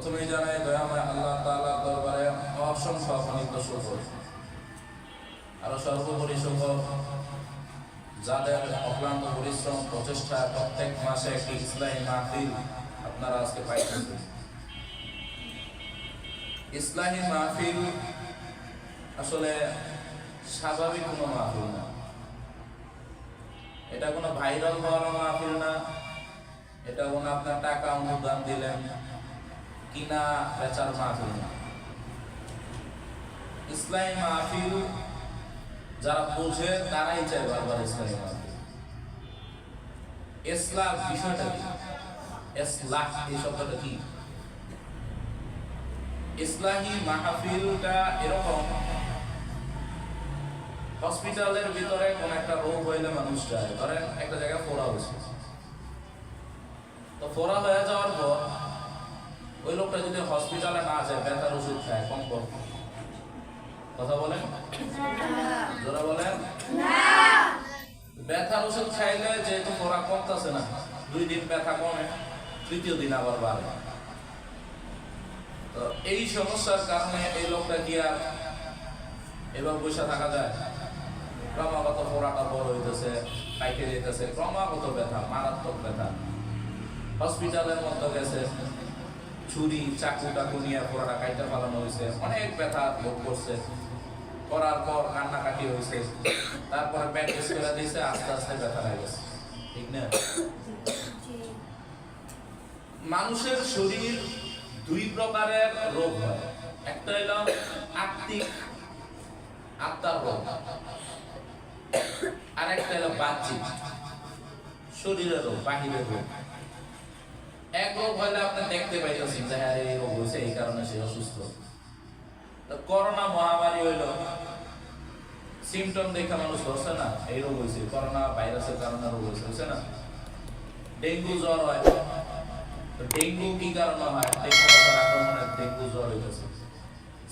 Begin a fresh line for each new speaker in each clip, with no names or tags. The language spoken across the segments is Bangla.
প্রথমেই জানাই দয়াময় আল্লাহ তাআলার দরবারে অসংখ্য অগণিত শুকর আরও সর্বোপরি শুকর যাদের অক্লান্ত পরিশ্রম প্রচেষ্টা প্রত্যেক মাসে একটি ইসলামী মাহফিল আপনারা আজকে পাইতেছেন ইসলামী মাহফিল আসলে স্বাভাবিক কোনো মাহফিল না। এটা কোনো ভাইরাল হওয়ার মাহফিল না। এটা কোনো আপনার টাকা অনুদান দিলেন। কিনা বেচার মাহফিল না। ইসলামী মাহফিল যারা বোঝে তারাই চায় বারবার ইসলামী মাহফিল। ইসলাম বিষয়টা কি? ইসলাহ এই শব্দটা কি? ইসলামী মাহফিলটা এরকম, হসপিটালের ভিতরে কোন একটা রোগ হইলে মানুষ যায়। ধরেন একটা জায়গায় ফোড়া হয়েছে তো ফোড়া হয়ে যাওয়ার পর ওই লোকটা যদি হসপিটালে না যায়, ব্যথার ওষুধ খায়, কম কম কথা বলেন? যারা বলেন? ব্যথার ওষুধ খাইলে যেহেতু ফোড়া কমতেছে না, দুই দিন ব্যথা কমে, তৃতীয় দিন আবার বাড়ে। তো এই সমস্যার কারণে এই লোকটা কি আর এবার বসে থাকা যায়? ক্রমাগত পোড়াটা বড় হইতেছে পাইকে যেতেছে ক্রমাগত ব্যথা, মারাত্মক ব্যথা। হসপিটালের মধ্যে গেছে ছুরি চাকু টাকু নিয়ে পোড়াটা কাইটা ফালানো হয়েছে অনেক ব্যথা ভোগ করছে। করার পর কান্নাকাটি হয়েছে তারপরে ব্যান্ডেজ করে দিয়েছে আস্তে আস্তে ব্যথা হয়ে গেছে ঠিক না? মানুষের শরীর দুই প্রকারের রোগ হয়। একটা হলো আত্মিক আত্মার রোগ। আর একটা হলো বাহ্যিক। শরীরের রোগ, বাহিরের রোগ। এক হলে আপনি দেখতে পাইতেছেন যে হ্যাঁ এই রোগ হয়েছে এই কারণে সে অসুস্থ। করোনা মহামারী হইল। সিমটম দেখে মানুষ না, এই রোগ হয়েছে করোনা ভাইরাসের কারণে রোগ হয়েছে না? ডেঙ্গু জ্বর হয়। ডেঙ্গু কি কারণে হয়? ডেঙ্গু আক্রমণে ডেঙ্গু জ্বর হইতেছে।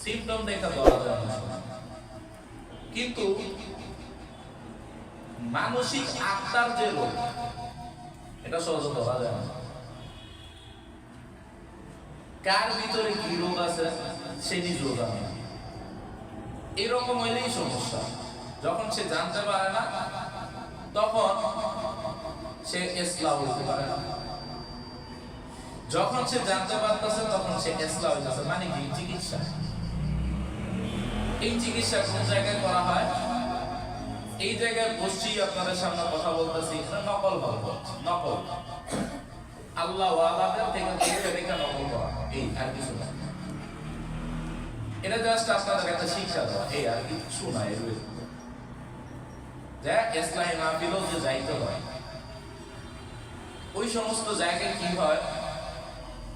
সিমটম দেখে ধরা যায় না কিন্তু মানসিক আত্মার যে রোগ, এটা সহজে ধরা যায় না। কার ভিতরে কি রোগ আছে, সে নিজেও জানে না। এরকম হইলেই সমস্যা। যখন সে জানতে পারে না, তখন সে এসলা হইতে পারে না। যখন সে জানতে পারতেছে, তখন সে এসলা হইতেছে। মানে কি? চিকিৎসা। এই চিকিৎসা কোন জায়গায় করা হয়? এই জায়গায় বসছি, আপনাদের সামনে কথা বলতেছি। নকল গল্প নকল। আল্লাহ ওই সমস্ত জায়গায় কি হয়?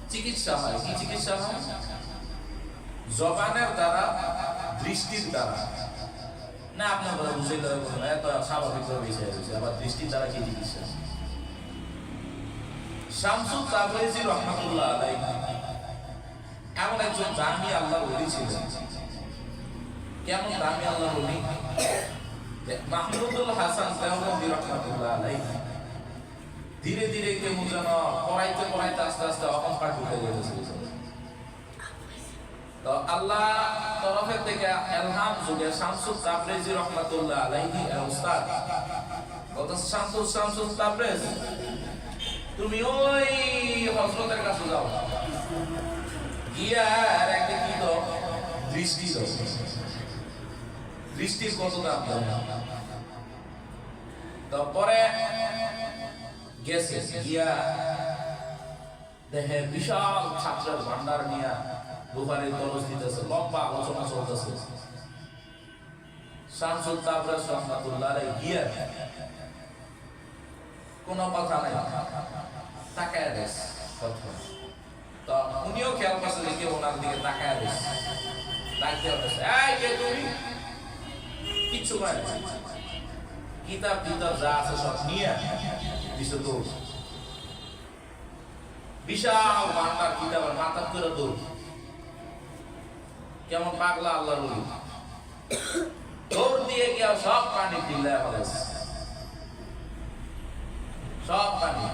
চিকিৎসা হয়। কি চিকিৎসা হয়? জবানের দ্বারা, দৃষ্টির দ্বারা। না, আপনার বুঝে বলুন, এত আবার দৃষ্টির দ্বারা কি চিকিৎসা? তাবরেজি রহমাতুল্লাহ আলাই এমন একজন দামি আল্লাহর ওলি ছিলেন। কেমন দামি আল্লাহর ওলি? যে মাহমুদুল হাসান রহমাতুল্লাহ আলাই ধীরে ধীরে কেউ যেন পড়াইতে পড়াইতে আস্তে আস্তে অহংকার ঢুকে গেছে। তো আল্লাহ তরফের থেকে এলহাম যুগে শামসুল তাবরেজি রহমাতুল্লাহ আলাইহি উস্তাদ। কত শামসুল শামসুল তাবরেজ? তুমি ওই হযরতের কাছে যাও। গিয়া আর একটা কি দাও? দৃষ্টি দাও। দৃষ্টির কত দাম দাও তারপরে গেছে, গিয়া দেখে বিশাল ছাত্রের ভান্ডার নিয়ে বুখারি তরস দিতেছে, লম্বা আলোচনা চলতেছে। শামসুল তাবরাজ রহমাতুল্লাহ গিয়া কোনো কথা নাই। তাকায় দেশ তো উনিও খেয়াল করছে কেউ ওনার দিকে তাকায় দেশ ডাকতে তুমি? কিচ্ছু কিতাব কিতাব যা আছে সব নিয়ে দিছে বিশাল বান্দার কিতাবের মাথা করে দৌড়। কেমন পাগলা আল্লাহ দৌড় দিয়ে গিয়া সব পানি দিল্লায় ফেলেছে সব পানি।